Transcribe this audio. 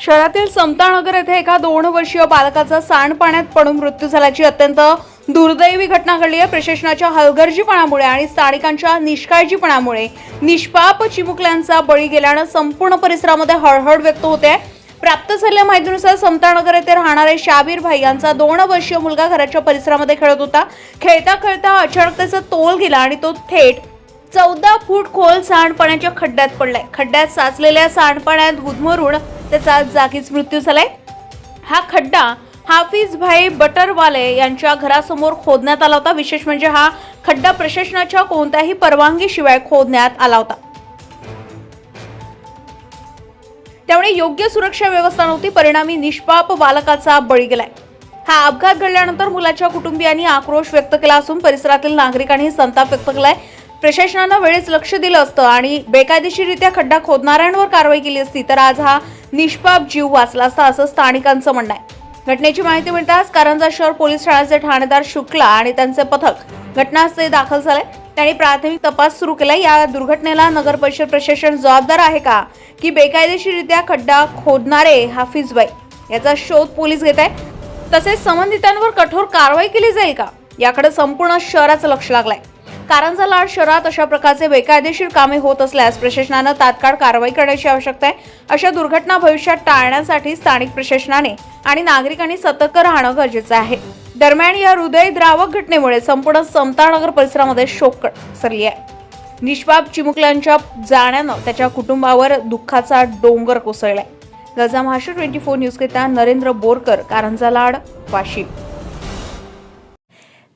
शहरातील समतानगर येथे एका दोन वर्षीय बालकाचा सांडपाण्यात पडून मृत्यू झाल्याची अत्यंत दुर्दैवी घटना घडली आहे. प्रशासनाच्या हलगर्जीपणामुळे आणि स्थानिकांच्या निष्काळजीपणामुळे निष्पाप चिमुकल्यांचा बळी गेल्यानं संपूर्ण परिसरामध्ये हळहळ व्यक्त होते. प्राप्त झालेल्या माहितीनुसार समतानगर येथे राहणारे शाबीर भाई यांचा दोन वर्षीय मुलगा घराच्या परिसरामध्ये खेळत होता. खेळता खेळता अचानक त्याचा तोल गेला आणि तो थेट चौदा फूट खोल सांडपाण्याच्या खड्ड्यात पडलाय. खड्ड्यात साचलेल्या सांडपाण्यात गुदमरून त्याचा जागीच मृत्यू झालाय. हा खड्डा हाफिज भाई बटरवाले यांच्या घरासमोर खोदण्यात आला होता. विशेष म्हणजे हा खड्डा प्रशासनाच्या कोणत्याही परवानगीशिवाय खोदण्यात आला होता. त्यामुळे योग्य सुरक्षा व्यवस्था नव्हती. परिणामी निष्पाप बालकाचा बळी गेलाय. हा अपघात घडल्यानंतर मुलाच्या कुटुंबियांनी आक्रोश व्यक्त केला असून परिसरातील नागरिकांनी संताप व्यक्त केलाय. प्रशासनानं वेळेच लक्ष दिलं असतं आणि बेकायदेशीररित्या खड्डा खोदणाऱ्यांवर कारवाई केली असती तर आज हा निष्पाप जीव वाचला असता असं स्थानिकांचं म्हणणं आहे. घटनेची माहिती मिळताच कारंजा शहर पोलीस ठाण्याचे ठाणेदार शुक्ला आणि त्यांचे पथक घटनास्थळी दाखल झाले. त्यांनी प्राथमिक तपास सुरू केला. या दुर्घटनेला नगर परिषद प्रशासन जबाबदार आहे का? की बेकायदेशीररित्या खड्डा खोदणारे हाफिजबाई याचा शोध पोलीस घेत आहे तसेच संबंधितांवर कठोर कारवाई केली जाईल का? याकडे संपूर्ण शहराचं लक्ष लागलंय. कारंजा लाड शहरात अशा प्रकारचे बेकायदेशीर कामे होत असल्यास प्रशासनानं तात्काळ कारवाई करण्याची आवश्यकता आहे. अशा दुर्घटना भविष्यात टाळण्यासाठी स्थानिक प्रशासनाने आणि नागरिकांनी सतर्क राहणं गरजेचं आहे. दरम्यान या हृदयद्रावक घटनेमुळे संपूर्ण समतानगर परिसरामध्ये शोक सरली आहे निष्पाप चिमुकल्यांच्या जाण्यानं त्याच्या कुटुंबावर दुःखाचा डोंगर कोसळलाय. गजा महाराष्ट्र ट्वेंटी फोर न्यूजकरिता नरेंद्र बोरकर कारंजा लाड वाशिम.